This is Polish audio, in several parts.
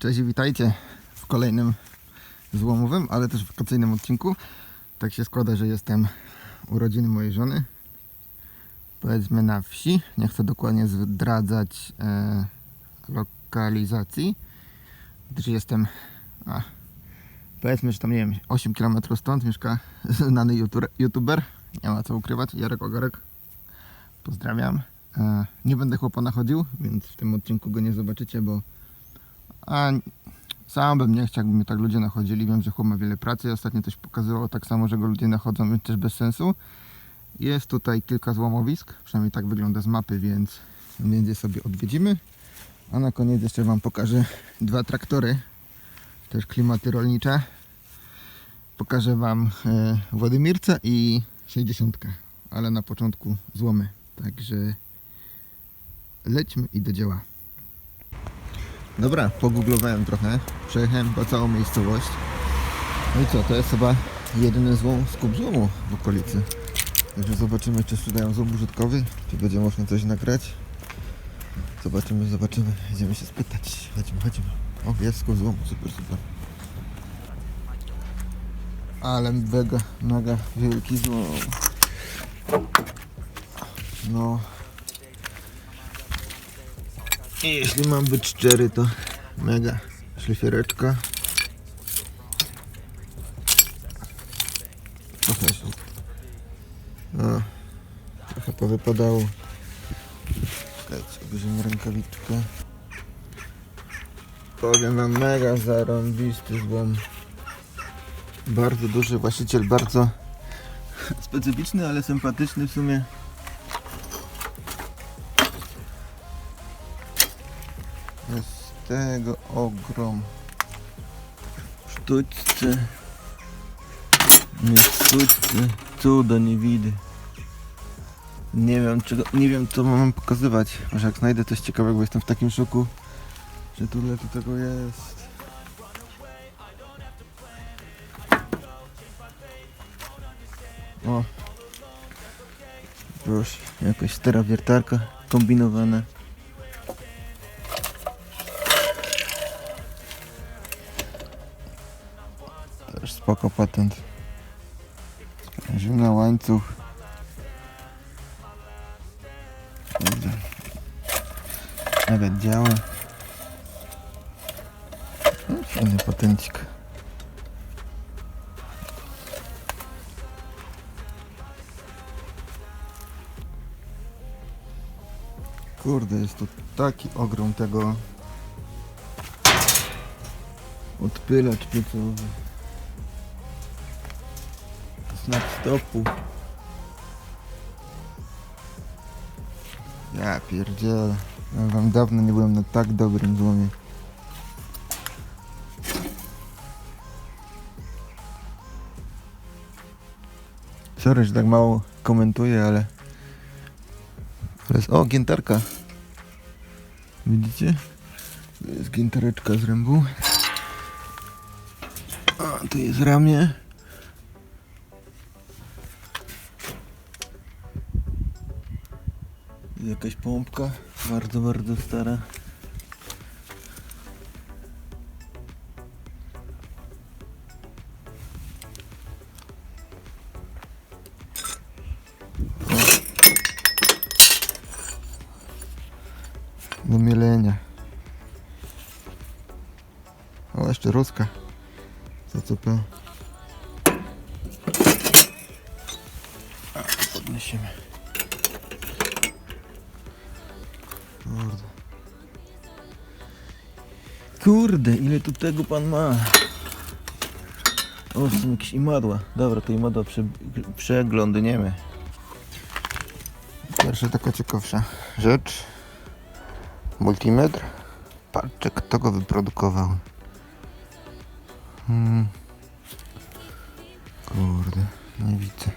Cześć i witajcie w kolejnym złomowym, ale też wakacyjnym odcinku. Tak się składa, że jestem urodziny mojej żony. Powiedzmy na wsi. Nie chcę dokładnie zdradzać e, lokalizacji, gdyż jestem, a, powiedzmy, że tam nie wiem, 8 km stąd mieszka znany youtuber-. Nie ma co ukrywać. Jarek Ogarek. Pozdrawiam. E, nie będę chłopa nachodził, więc w tym odcinku go nie zobaczycie, bo a sam bym nie chciał, jakby mnie tak ludzie nachodzili. Wiem, że chłop ma wiele pracy. Ostatnio coś pokazywało tak samo, że go ludzie nachodzą, więc też bez sensu. Jest tutaj kilka złomowisk, przynajmniej tak wygląda z mapy, więc, więc sobie odwiedzimy. A na koniec jeszcze Wam pokażę dwa traktory, też klimaty rolnicze. Pokażę Wam e, i 60, ale na początku złomy. Także lećmy i do dzieła. Dobra, pogooglowałem trochę, przejechałem po całą miejscowość. No i co, to jest chyba jedyny złom skup złomu w okolicy. Także zobaczymy, czy sprzedają złom użytkowy, czy będzie można coś nagrać. Zobaczymy, zobaczymy. Idziemy się spytać. Chodźmy, chodźmy. O, jest skup złomu, super, super. Ale mega, mega wielki złom. No, i jeśli mam być szczery, to mega szlifiereczka. Trochę się... O, trochę powypadało. Czekajcie, rękawiczkę. Powiem wam, mega zarąbisty złom. Bardzo duży właściciel, bardzo specyficzny, ale sympatyczny w sumie. Tego ogrom. Sztućce. Nie sztućce. Cudo nie widy. Nie wiem czego, nie wiem co mam pokazywać. Może jak znajdę coś ciekawego, jestem w takim szoku, że tyle tu tego jest. O. Proszę, jakaś stara wiertarka kombinowana. Spoko patent. Sprężyna, łańcuch. Kurde. Nawet działa. No, Fajny patencik. Kurde, jest tu taki ogrom tego odpylacz piecowy. Znak stopu. Ja pierdzielę. Ja wam dawno nie byłem na tak dobrym złomie. Sorry, że tak mało komentuję, ale... O, giętarka. Widzicie? To jest giętareczka z rębu. A, tu jest ramię. Jakaś pompka, bardzo, bardzo stara. Do mielenia. O, jeszcze ruska. Co Kurde, ile tu tego pan ma? O, są jakieś imadła. Dobra, to imadła prze, przeglądniemy. Pierwsza taka ciekawsza rzecz. Multimetr. Patrzcie, kto go wyprodukował. Hmm. Kurde, nie widzę.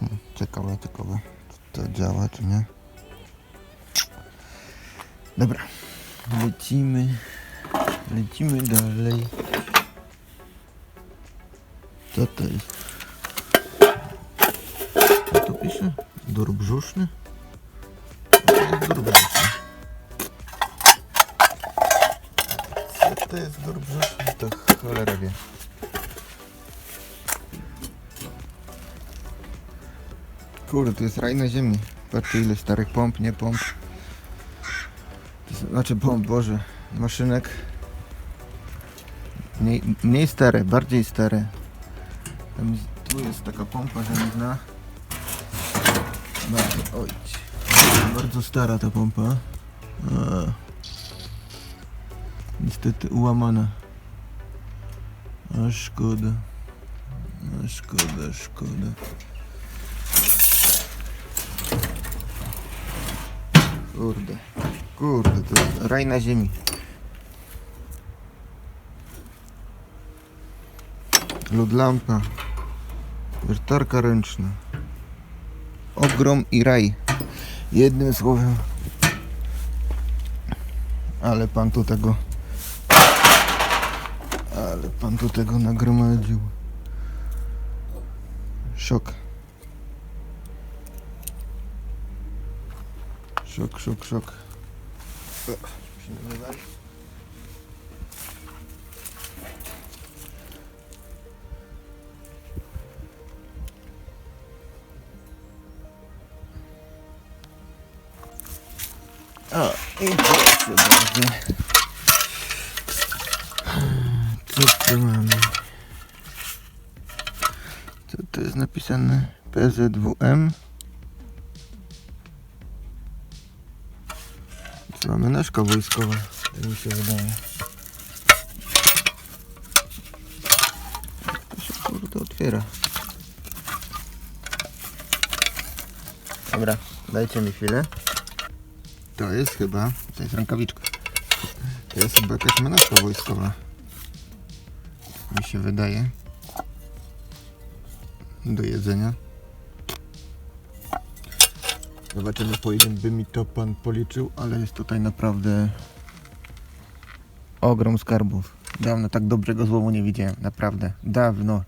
Hmm, Ciekawe, ciekawe. Czy to działa, czy nie? Dobra, lecimy, lecimy dalej. Co to jest? Co to pisze? Dor brzuszny? Dor brzuszny. Co to jest dor brzuszny? To cholera wie. Kurde, to jest raj na ziemi. Patrzcie ile starych pomp, nie pomp. Znaczy pomp, Boże, maszynek. Mniej, mniej stare, bardziej stare. Tam jest, tu jest taka pompa żelazna. Bardzo, oj, bardzo stara ta pompa. Niestety ułamana. A szkoda. A szkoda, szkoda. Kurde. Kurde, to jest raj na ziemi. Lodlampa. Wiertarka ręczna. Ogrom i raj. Jednym słowem. Ale pan tu tego. Ale pan tu tego nagromadził. Szok. Szok, szok, szok. O, i proszę bardzo. Co tu mamy? Co to jest napisane? PZWM. Naszka wojskowa. Tak mi się wydaje. To się kurde otwiera. Dobra, dajcie mi chwilę. To jest chyba, to jest rękawiczka. To jest chyba jakaś menażka wojskowa. Mi się wydaje. Do jedzenia. Zobaczymy po ile by mi to pan policzył, ale jest tutaj naprawdę ogrom skarbów. Dawno tak dobrego złomu nie widziałem, naprawdę. Dawno.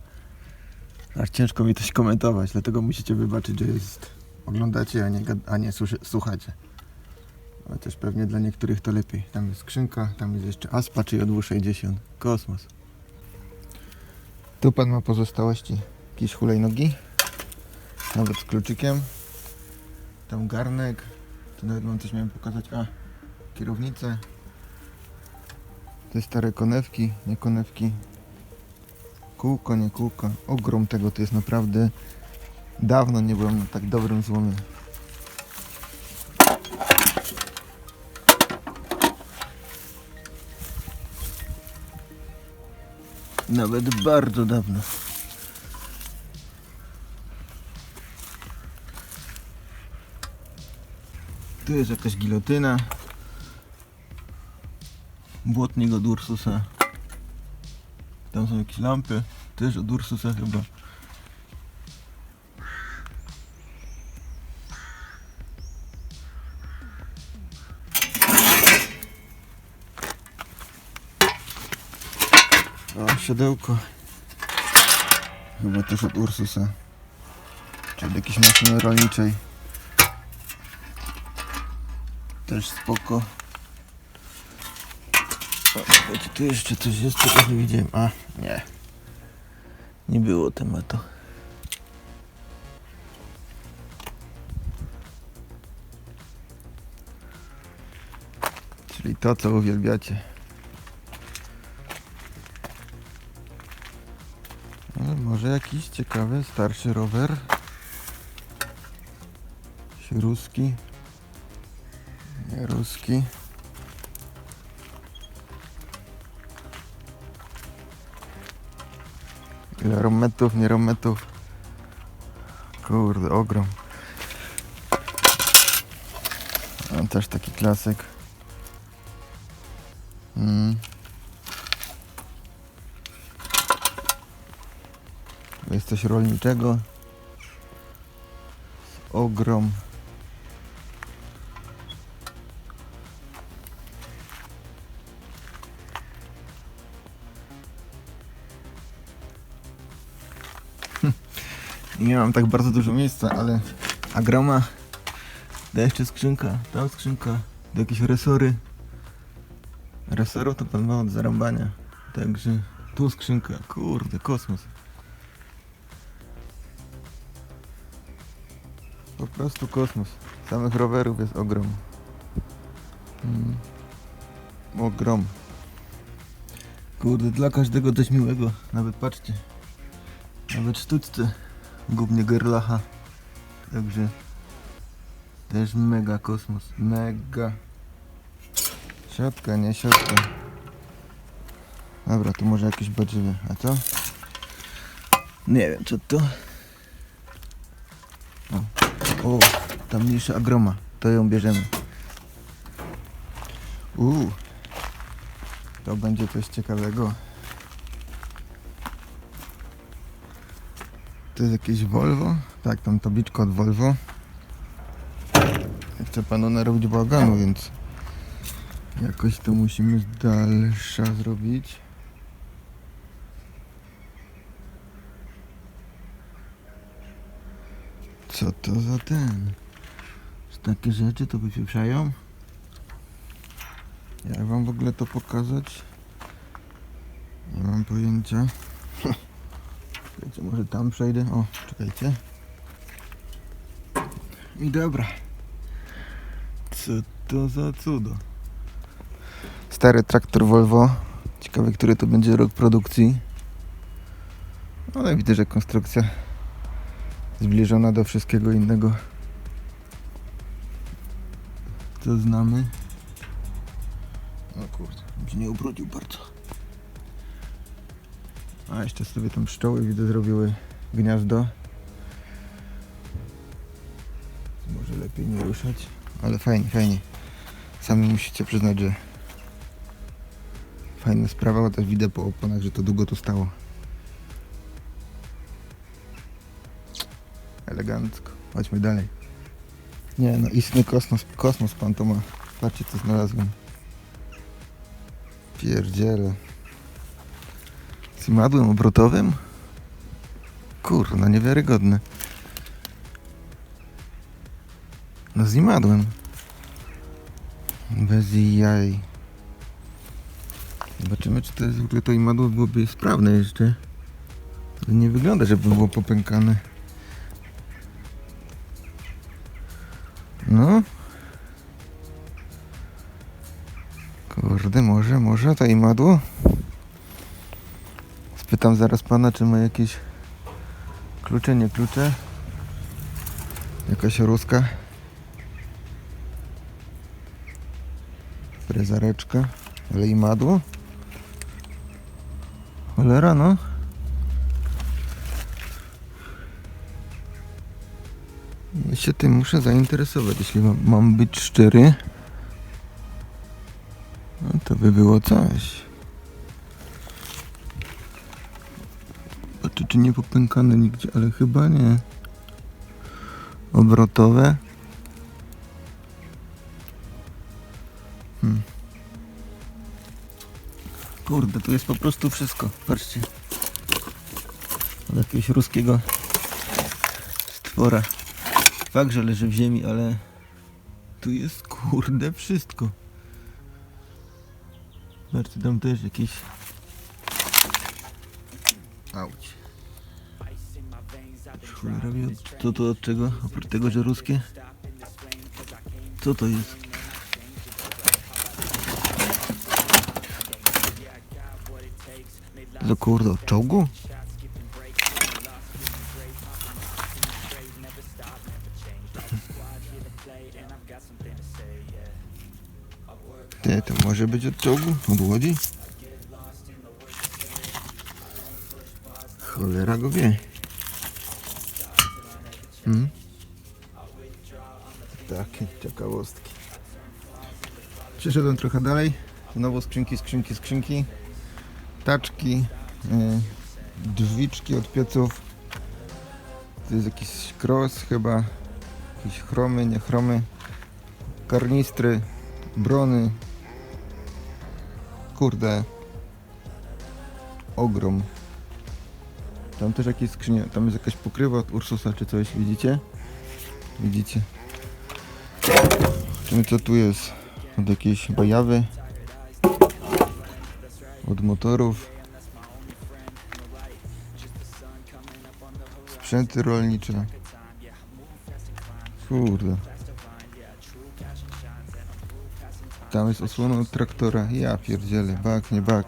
Aż ciężko mi coś komentować, dlatego musicie wybaczyć, że jest oglądacie, a nie, a nie słuchacie. Chociaż pewnie dla niektórych to lepiej. Tam jest skrzynka, tam jest jeszcze Aspa czy JW60. Kosmos. Tu pan ma pozostałości jakieś hulajnogi. Nawet z kluczykiem. Tam garnek. Tu nawet mam coś miałem pokazać. A, kierownicę. Te stare konewki, nie konewki. Kółko, nie kółko. Ogrom tego to jest naprawdę. Dawno nie byłem na tak dobrym złomie. Nawet bardzo dawno. Tu jest jakaś gilotyna. Błotnik od Ursusa. Tam są jakieś lampy. Też od Ursusa chyba. O, siodełko. Chyba też od Ursusa. Czy od jakiejś maszyny rolniczej. Też spoko. O, tu jeszcze coś jest, czego nie widziałem. A, nie. Nie było tematu. Czyli to, co uwielbiacie. Ale może jakiś ciekawy, starszy rower. Ruski. Ruski. Ile rometów, nie rometów. Kurde, ogrom. A też taki klasyk. Mm. Jest coś rolniczego. Ogrom. Nie mam tak bardzo dużo miejsca, ale agroma. Da jeszcze skrzynka, tam skrzynka, do jakieś resory. Resoru to pan ma od zarąbania. Także Tu skrzynka, kurde, kosmos. Po prostu kosmos. Samych rowerów jest ogrom. Mm. Ogrom. Kurde, dla każdego coś miłego. Nawet patrzcie. Nawet sztuczce. Głównie gerlacha. Także też mega kosmos. Mega. Siatka, nie siatka. Dobra, tu może jakieś badziewie. A co? Nie wiem, co to. O, o ta mniejsza agroma. To ją bierzemy. Uuu. To będzie coś ciekawego. To jest jakieś Volvo? Tak, tam tabliczka od Volvo. Chcę panu narobić bałaganu, więc jakoś to musimy z dalsza zrobić. Co to za ten? Czy takie rzeczy to wypieprzają? Jak wam w ogóle to pokazać? Nie mam pojęcia. Czekajcie, może tam przejdę. O, czekajcie. I dobra. Co to za cudo? Stary traktor Volvo. Ciekawe, który to będzie rok produkcji. Ale widzę, że konstrukcja zbliżona do wszystkiego innego. Co znamy? O kurde, się nie ubrudził bardzo. A jeszcze sobie tam pszczoły widzę zrobiły gniazdo. Może lepiej nie ruszać, ale fajnie, fajnie. Sami musicie przyznać, że fajna sprawa, bo też widzę po oponach, że to długo tu stało. Elegancko. Chodźmy dalej. Nie no, istny kosmos, kosmos pan to ma. Patrzcie co znalazłem. Pierdziele. Z imadłem obrotowym? Kurno, niewiarygodne. No z imadłem. Bez jaj. Zobaczymy, czy to jest w ogóle to imadło byłoby sprawne jeszcze. Ale nie wygląda, żeby było popękane. No. Kurde, może, może to imadło? Spytam zaraz pana, czy ma jakieś klucze, nie klucze. Jakaś ruska. Prezareczka. Ale imadło? Cholera, no. Ja się tym muszę zainteresować, jeśli mam, mam być szczery. No to by było coś. Czy nie popękane nigdzie, ale chyba nie. Obrotowe. Hmm. Kurde, tu jest po prostu wszystko. Patrzcie. Od jakiegoś ruskiego stwora. Fakt, że leży w ziemi, ale tu jest kurde wszystko. Zobaczcie, tam też jakieś... Auć. Cholera wie, co to od czego? Oprócz tego, że ruskie? Co to jest? Do kurde, od czołgu? Ty, to może być od czołgu? Od łodzi? Cholera go wie. Przeszedłem trochę dalej. Znowu skrzynki, skrzynki, skrzynki. Taczki. Yy, drzwiczki od pieców. To jest jakiś cross chyba. Jakieś chromy, nie chromy. Karnistry. Brony. Kurde. Ogrom. Tam też jakieś skrzynie. Tam jest jakaś pokrywa od Ursusa czy coś. Widzicie? Widzicie. Zobaczymy co tu jest od jakiejś bajawy, od motorów. Sprzęty rolnicze. Kurde. Tam jest osłona od traktora. Ja pierdzielę, bak, nie bak.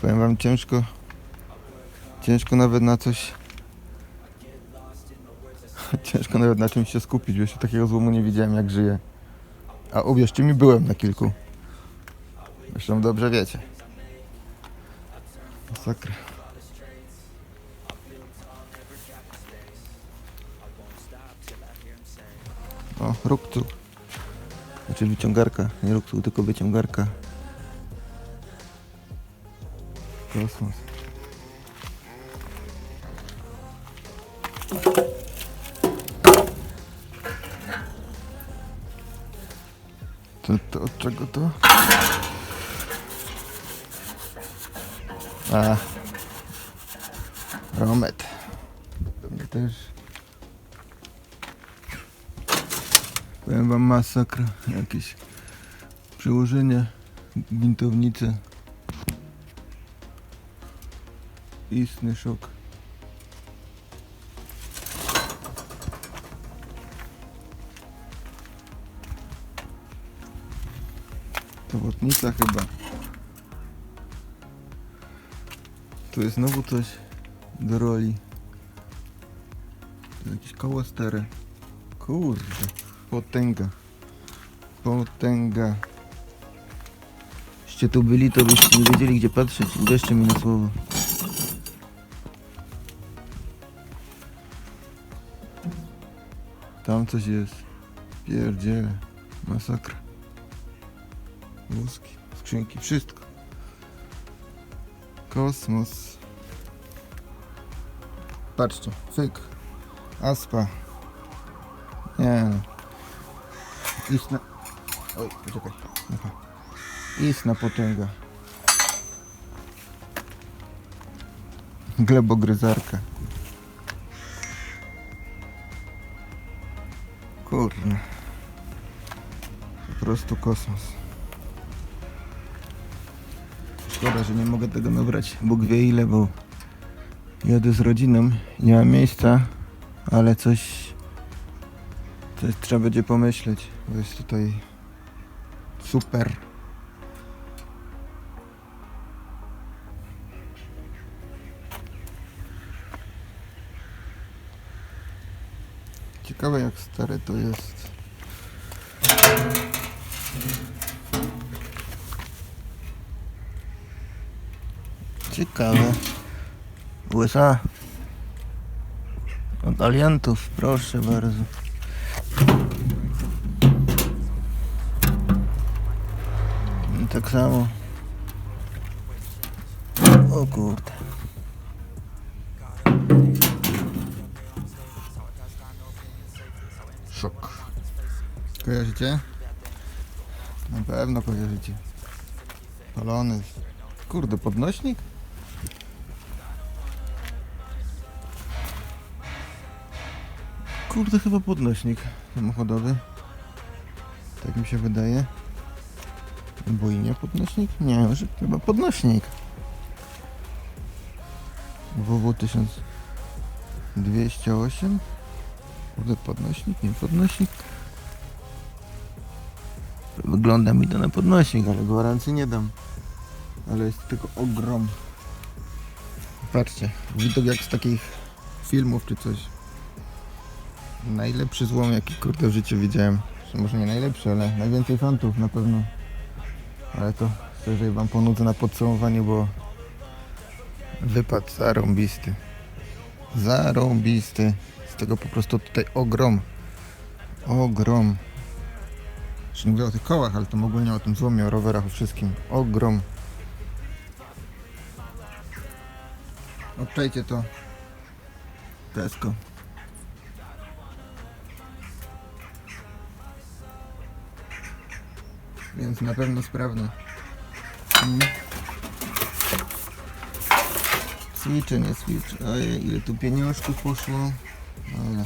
Powiem wam ciężko. Ciężko nawet na coś. ciężko nawet na czymś się skupić, bo jeszcze takiego złomu nie widziałem jak żyje. A uwierzcie mi, byłem na kilku. Zresztą dobrze wiecie. Masakra. O, rukcuk. Znaczy wyciągarka. Nie rukcuk, tylko wyciągarka. Kosmos. To, to od czego to? A. Romet. Pewnie też. Powiem wam masakra. Jakieś przełożenie, gwintownice. Istny szok. Towotnica chyba. Tu jest znowu coś do roli. To jakieś koło stare. Kurde. Potęga. Potęga. Jeśli tu byli, to byście nie wiedzieli gdzie patrzeć. Uwierzcie mi na słowo. Tam coś jest. Pierdziele. Masakra. Wózki, skrzynki, wszystko. Kosmos. Patrzcie, fyk. Aspa. Nie no. Istna... Oj, poczekaj. Aha. Istna potęga. Glebogryzarka. Kurde. Po prostu kosmos. Szkoda, że nie mogę tego nabrać. Bóg wie ile, bo jadę z rodziną. Nie mam miejsca, ale coś, coś trzeba będzie pomyśleć. Bo jest tutaj super. Ciekawe jak stare to jest. Ciekawe. USA. Od aliantów, proszę bardzo. I Tak samo. O kurde. Szok. Kojarzycie? Na pewno kojarzycie. Palony. Kurde, podnośnik? Kurde, chyba podnośnik samochodowy. Tak mi się wydaje. Albo i nie podnośnik? Nie, że chyba podnośnik. WW 1208. Kurde, podnośnik, nie podnośnik. Wygląda mi to na podnośnik, ale gwarancji nie dam. Ale jest tylko ogrom. Patrzcie, widok jak z takich filmów czy coś. Najlepszy złom jaki kurde w życiu widziałem. Może nie najlepszy, ale najwięcej fantów na pewno. Ale to szczerze wam ponudzę na podsumowaniu, bo wypad zarąbisty. Zarąbisty. Z tego po prostu tutaj ogrom. Ogrom. Już nie mówię o tych kołach, ale to ogólnie o tym złomie, o rowerach, o wszystkim. Ogrom. Obczajcie to. Tesco. Więc na pewno sprawne. Mm. Switche, nie switch. Ojej, ile tu pieniążków poszło. Ale,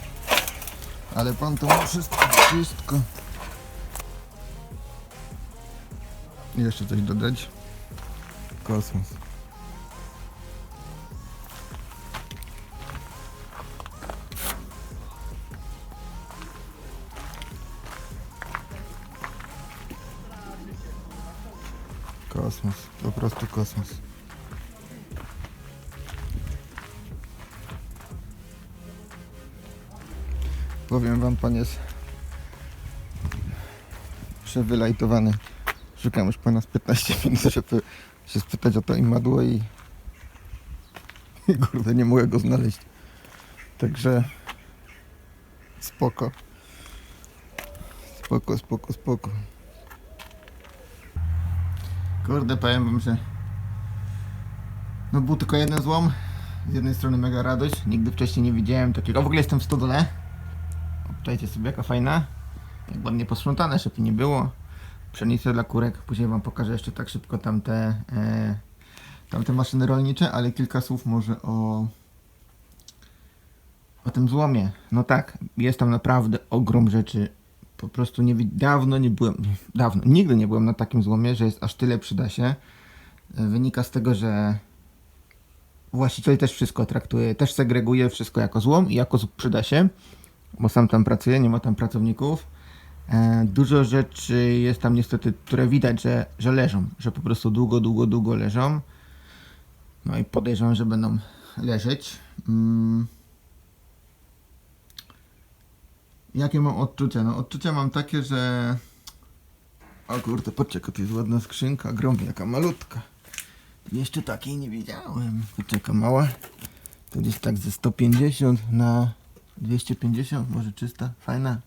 ale pan to ma wszystko, wszystko. Jeszcze coś dodać. Kosmos. Kosmos, po prostu kosmos. Powiem wam, pan jest przewylajtowany. Szukam już pana z 15 minut, żeby się spytać o to imadło i i kurde, nie mogę go znaleźć. Także spoko. Spoko, spoko, spoko. Kurde, powiem wam, że no był tylko jeden złom. Z jednej strony mega radość. Nigdy wcześniej nie widziałem takiego. W ogóle jestem w stodole. Obczajcie sobie jaka fajna. Jak ładnie posprzątane, żeby nie było. Pszenicę dla kurek. Później wam pokażę jeszcze tak szybko tamte, e, tamte maszyny rolnicze, ale kilka słów może o o tym złomie. No tak, jest tam naprawdę ogrom rzeczy. Po prostu nie, dawno nie byłem, dawno, nigdy nie byłem na takim złomie, że jest aż tyle przyda się. E, Wynika z tego, że właściciel też wszystko traktuje, też segreguje wszystko jako złom i jako przyda się, bo sam tam pracuje, nie ma tam pracowników. E, Dużo rzeczy jest tam niestety, które widać, że, że leżą, że po prostu długo, długo, długo leżą. No i podejrzewam, że będą leżeć. Mm. Jakie mam odczucia? No odczucia mam takie, że... O kurde, patrzcie, jaka to jest ładna skrzynka, gromie, jaka malutka. Jeszcze takiej nie widziałem. Poczeka mała. To gdzieś tak ze 150 na 250, może 300. Fajna,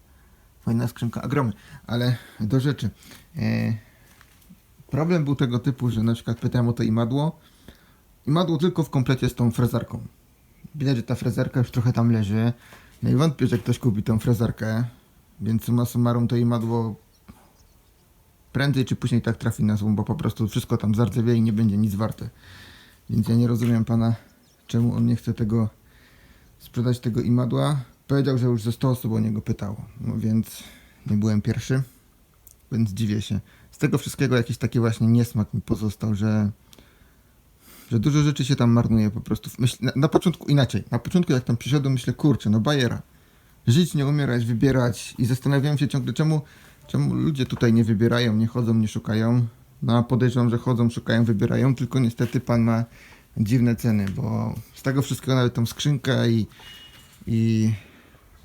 fajna skrzynka, agromy. Ale do rzeczy. E, problem był tego typu, że na przykład pytałem o to imadło. Imadło tylko w komplecie z tą frezarką. Widać, że ta frezarka już trochę tam leży. No i wątpię, że ktoś kupi tą frezarkę. Więc summa summarum to imadło prędzej czy później tak trafi na złom, bo po prostu wszystko tam zardzewie i nie będzie nic warte. Więc ja nie rozumiem pana, czemu on nie chce tego sprzedać tego imadła. Powiedział, że już ze 100 osób o niego pytało, no więc nie byłem pierwszy, więc dziwię się. Z tego wszystkiego jakiś taki właśnie niesmak mi pozostał, że że dużo rzeczy się tam marnuje po prostu. Myśl, na, na początku inaczej. Na początku jak tam przyszedłem, myślę, kurczę, no bajera. Żyć, nie umierać, wybierać i zastanawiałem się ciągle, czemu, czemu ludzie tutaj nie wybierają, nie chodzą, nie szukają. No a podejrzewam, że chodzą, szukają, wybierają, tylko niestety pan ma dziwne ceny, bo z tego wszystkiego nawet tą skrzynkę i, i,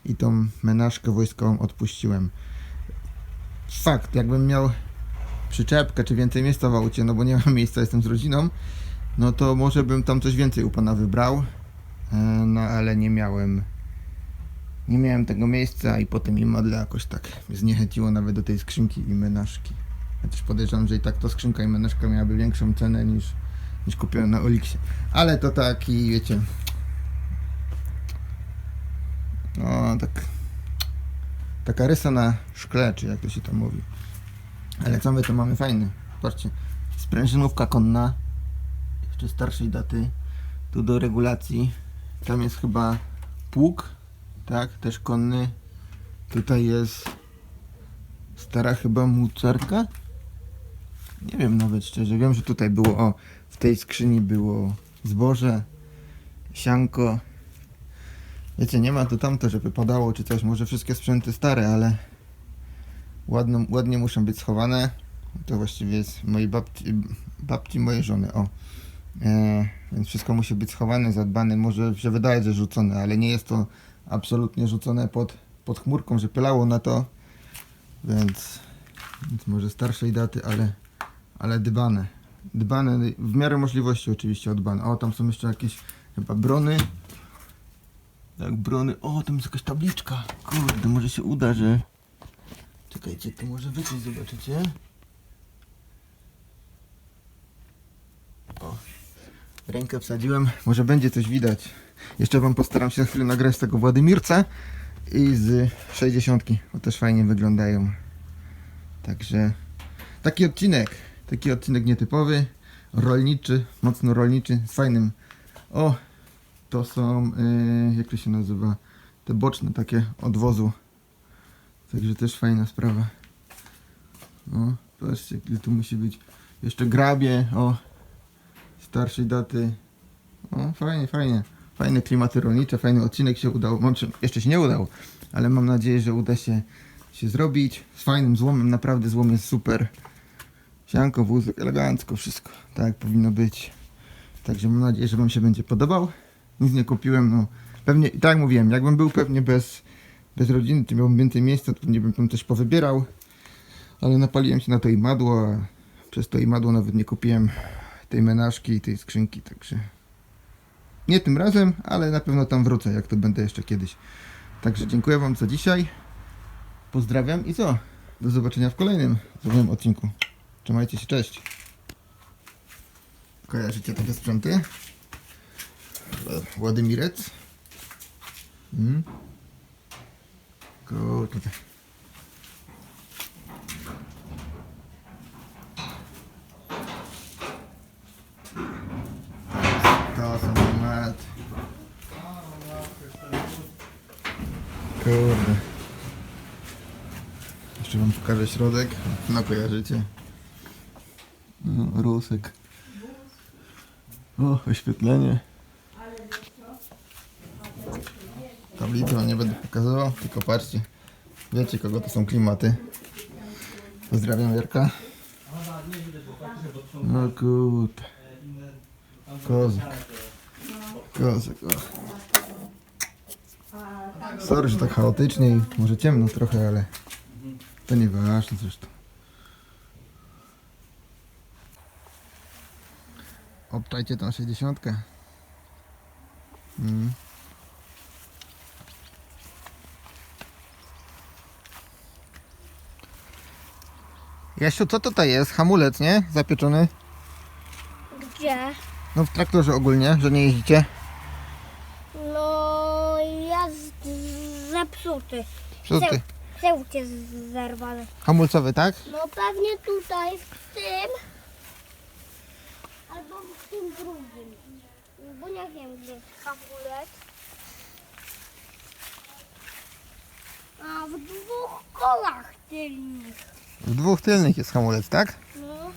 i tą menażkę wojskową odpuściłem. Fakt, jakbym miał przyczepkę czy więcej miejsca w aucie, no bo nie mam miejsca, jestem z rodziną, no to może bym tam coś więcej u pana wybrał, e, no ale nie miałem nie miałem tego miejsca i potem i modle jakoś tak zniechęciło nawet do tej skrzynki i menażki. Ja też podejrzewam, że i tak to skrzynka i menażka miałaby większą cenę niż, niż kupiłem na Oliksie. Ale to taki, wiecie... No, tak... Taka rysa na szkle, czy jak to się tam mówi. Ale co my to mamy fajne. Patrzcie, sprężynówka konna, jeszcze starszej daty, tu do regulacji. Tam jest chyba pług, tak, też konny. Tutaj jest stara chyba mucarka. Nie wiem nawet szczerze. Wiem, że tutaj było, o, w tej skrzyni było zboże, sianko. Wiecie, nie ma tu tamto, żeby padało czy coś. Może wszystkie sprzęty stare, ale ładno, ładnie muszą być schowane. To właściwie jest mojej babci, babci mojej żony, o. E, więc wszystko musi być schowane, zadbane. Może się wydaje, że rzucone, ale nie jest to absolutnie rzucone pod, pod chmurką, że pylało na to. Więc, więc może starszej daty, ale, ale dbane. Dbane, w miarę możliwości oczywiście odbane. O, tam są jeszcze jakieś chyba brony. Tak, brony. O, tam jest jakaś tabliczka. Kurde, może się uda, że... Czekajcie, tu może wy coś zobaczycie. O, rękę wsadziłem, może będzie coś widać. Jeszcze wam postaram się za chwilę nagrać z tego Władymirca i z 60, bo też fajnie wyglądają. Także taki odcinek, taki odcinek nietypowy, rolniczy, mocno rolniczy, z fajnym. O, to są, yy, jak to się nazywa, te boczne takie odwozu. Także też fajna sprawa. O, patrzcie, tu musi być. Jeszcze grabie, o, starszej daty. O, fajnie, fajnie. Fajne klimaty rolnicze, fajny odcinek się udał. Mam, czy- jeszcze się nie udał, ale mam nadzieję, że uda się, się zrobić. Z fajnym złomem, naprawdę złom jest super. Sianko, wózek, elegancko, wszystko. Tak powinno być. Także mam nadzieję, że Wam się będzie podobał. Nic nie kupiłem, no. Pewnie, tak jak mówiłem, jakbym był pewnie bez, bez rodziny, to miałbym więcej miejsca, to pewnie bym tam coś powybierał. Ale napaliłem się na to imadło, a przez to imadło nawet nie kupiłem tej menażki i tej skrzynki, także... Nie tym razem, ale na pewno tam wrócę, jak to będę jeszcze kiedyś. Także dziękuję Wam za dzisiaj. Pozdrawiam i co? Do zobaczenia w kolejnym nowym odcinku. Trzymajcie się, cześć. Kojarzycie takie sprzęty? Władymirec. Mm. Kurde. Są mat. Kurde. Jeszcze wam pokażę środek. No kojarzycie. No, rusek. O, oświetlenie. Tablicy nie będę pokazywał, tylko patrzcie. Wiecie kogo to są klimaty. Pozdrawiam Jarka. No kurde. Kozak. Kozak, o. Sorry, że tak chaotycznie i może ciemno trochę, ale to nieważne zresztą. Obczajcie tą 60. Mm. Jasiu, co tutaj jest? Hamulec, nie? Zapieczony? Gdzie? No w traktorze ogólnie, że nie jeździcie. No jest zepsuty. Psuty. Przełód jest zerwany. Hamulcowy, tak? No pewnie tutaj w tym albo w tym drugim. Bo nie wiem gdzie jest hamulec. A w dwóch kołach tylnych. W dwóch tylnych jest hamulec, tak? No.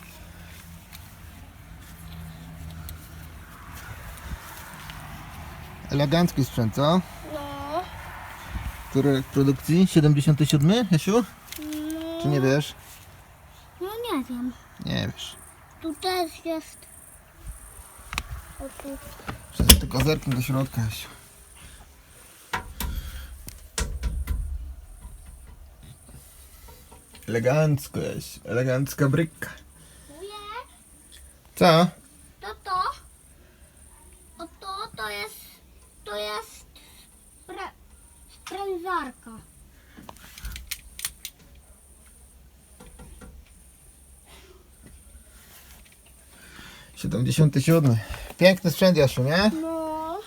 Elegancki sprzęt, co? No. Który w produkcji? 77, Jasiu? no. Czy nie wiesz? No nie wiem. Nie wiesz. Tu też jest. O tu. Przez tylko zerknę do środka, Jasiu. Elegancko, Jasiu. Elegancka brykka. Co? To to. O to to jest. To jest. Spra, sprężarka. 77. Piękny sprzęt, Jasiu, nie? No.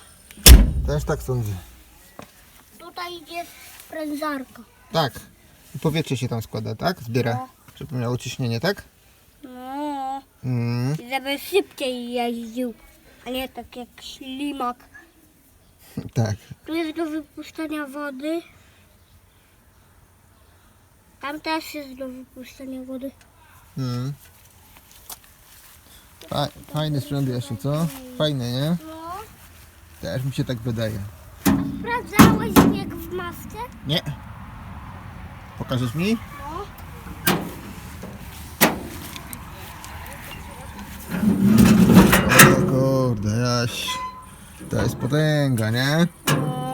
Też tak sądzę. Tutaj idzie sprężarka. Tak. I powietrze się tam składa, tak? Zbiera. No. Żeby miało ciśnienie, tak? No. Mm. Żeby szybciej jeździł. A nie tak jak ślimak. Tak. Tu jest do wypuszczania wody. Tam też jest do wypuszczania wody. Mm. Fa- fajny sprzęt, Jasiu, co? Fajny, nie? No. Też mi się tak wydaje. Sprawdzałeś bieg w masce? Nie. Pokażesz mi? No. O kurde, Jaś. To jest potęga, nie? No.